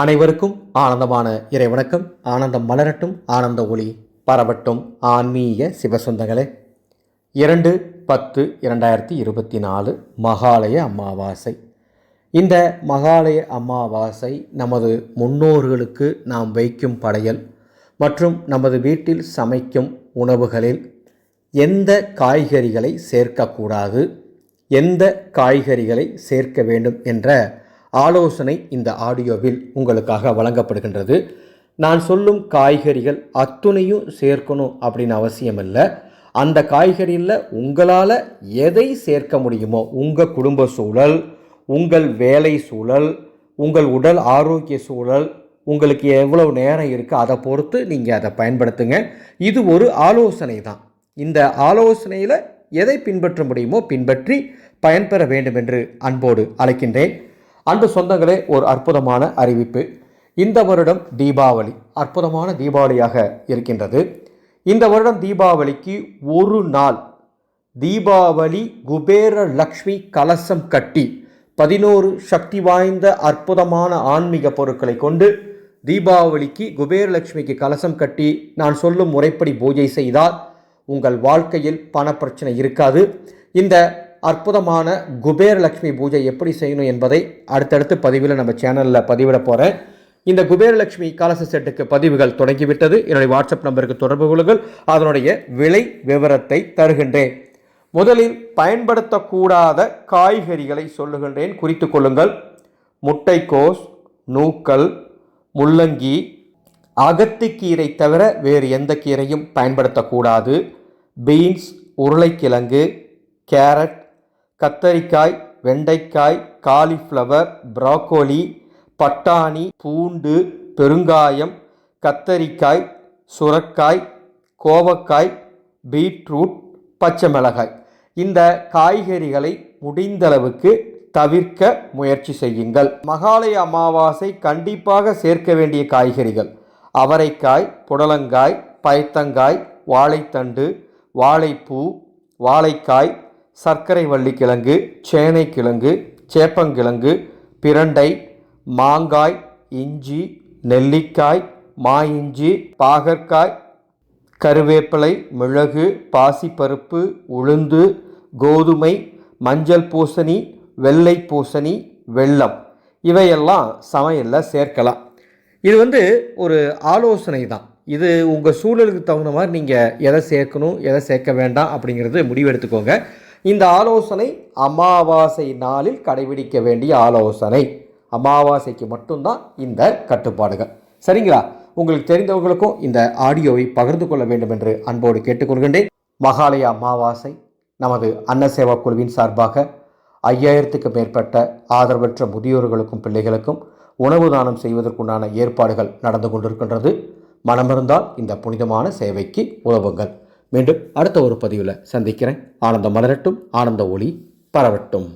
அனைவருக்கும் ஆனந்தமான இறைவணக்கம். ஆனந்தம் மலரட்டும் ஆனந்த ஒளி பரவட்டும். ஆன்மீக சிவசொந்தங்களே இரண்டு பத்து இரண்டாயிரத்தி இருபத்தி நாலு மகாலய அமாவாசை. இந்த மகாலய அமாவாசை நமது முன்னோர்களுக்கு நாம் வைக்கும் படையல் மற்றும் நமது வீட்டில் சமைக்கும் உணவுகளில் எந்த காய்கறிகளை சேர்க்கக்கூடாது எந்த காய்கறிகளை சேர்க்க வேண்டும் என்ற ஆலோசனை இந்த ஆடியோவில் உங்களுக்காக வழங்கப்படுகின்றது. நான் சொல்லும் காய்கறிகள் அத்துணையும் சேர்க்கணும் அப்படின்னு அவசியம் இல்லை அந்த காய்கறியில் உங்களால் எதை சேர்க்க முடியுமோ உங்கள் குடும்ப சூழல் உங்கள் வேலை சூழல் உங்கள் உடல் ஆரோக்கிய சூழல் உங்களுக்கு எவ்வளவு நேரம் இருக்குது அதை பொறுத்து நீங்கள் அதை பயன்படுத்துங்க. இது ஒரு ஆலோசனை தான். இந்த ஆலோசனையில் எதை பின்பற்ற முடியுமோ பின்பற்றி பயன்பெற வேண்டும் என்று அன்போடு அழைக்கின்றேன். அன்பு சொந்தங்களே ஒரு அற்புதமான அறிவிப்பு. இந்த வருடம் தீபாவளி அற்புதமான தீபாவளியாக இருக்கின்றது. இந்த வருடம் தீபாவளிக்கு ஒரு நாள் தீபாவளி குபேர லக்ஷ்மி கலசம் கட்டி பதினோரு சக்தி வாய்ந்த அற்புதமான ஆன்மீக பொருட்களை கொண்டு தீபாவளிக்கு குபேரலட்சுமிக்கு கலசம் கட்டி நான் சொல்லும் முறைப்படி பூஜை செய்தால் உங்கள் வாழ்க்கையில் பணப்பிரச்சனை இருக்காது. இந்த அற்புதமான குபேரலக்ஷ்மி பூஜை எப்படி செய்யணும் என்பதை அடுத்தடுத்து பதிவில் நம்ம சேனலில் பதிவிட போகிறேன் இந்த குபேரலட்சுமி கலச செட்டுக்கு பதிவுகள் தொடங்கிவிட்டது. என்னுடைய வாட்ஸ்அப் நம்பருக்கு தொடர்பு கொள்ளுங்கள். அதனுடைய விலை விவரத்தை தருகின்றேன். முதலில் பயன்படுத்தக்கூடாத காய்கறிகளை சொல்லுகின்றேன். குறித்து கொள்ளுங்கள். முட்டைக்கோஸ் நூக்கல் முள்ளங்கி அகத்திக்கீரை தவிர வேறு எந்த கீரையும் பயன்படுத்தக்கூடாது. பீன்ஸ் உருளைக்கிழங்கு கேரட் கத்தரிக்காய் வெண்டைக்காய் காலிஃப்ளவர் ப்ராக்கோலி பட்டாணி பூண்டு பெருங்காயம் கத்தரிக்காய் சுரக்காய் கோவக்காய் பீட்ரூட் பச்சை மிளகாய். இந்த காய்கறிகளை முடிந்தளவுக்கு தவிர்க்க முயற்சி செய்யுங்கள். மகாலய அமாவாசை கண்டிப்பாக சேர்க்க வேண்டிய காய்கறிகள். அவரைக்காய் புடலங்காய் பயத்தங்காய் வாழைத்தண்டு வாழைப்பூ வாழைக்காய் சர்க்கரை வள்ளிக்கிழங்கு சேனைக்கிழங்கு சேப்பங்கிழங்கு பிரண்டை மாங்காய் இஞ்சி நெல்லிக்காய் மா இஞ்சி பாகற்காய் கருவேப்பிலை மிளகு பாசிப்பருப்பு உளுந்து கோதுமை மஞ்சள் பூசணி வெள்ளை பூசணி வெல்லம். இவையெல்லாம் சமையலில் சேர்க்கலாம். இது வந்து ஒரு ஆலோசனை தான் இது உங்கள் சூழலுக்கு தகுந்த மாதிரி நீங்கள் எதை சேர்க்கணும் எதை சேர்க்க வேண்டாம் அப்படிங்கிறது முடிவெடுத்துக்கோங்க. இந்த ஆலோசனை அமாவாசை நாளில் கடைபிடிக்க வேண்டிய ஆலோசனை. அமாவாசைக்கு மட்டும்தான் இந்த கட்டுப்பாடுகள். சரிங்களா? உங்களுக்கு தெரிந்தவர்களுக்கும் இந்த ஆடியோவை பகிர்ந்து கொள்ள வேண்டும் என்று அன்போடு கேட்டுக்கொள்கின்றேன். மகாலய அமாவாசை நமது அன்னசேவா குழுவின் சார்பாக ஐயாயிரத்துக்கு மேற்பட்ட ஆதரவற்ற முதியோர்களுக்கும் பிள்ளைகளுக்கும் உணவு தானம் செய்வதற்குண்டான ஏற்பாடுகள் நடந்து கொண்டிருக்கின்றது. மனமிருந்தால் இந்த புனிதமான சேவைக்கு உதவுங்கள். மீண்டும் அடுத்த ஒரு பதிவில் சந்திக்கிறேன். ஆனந்தம் மலரட்டும் ஆனந்த ஒளி பரவட்டும்.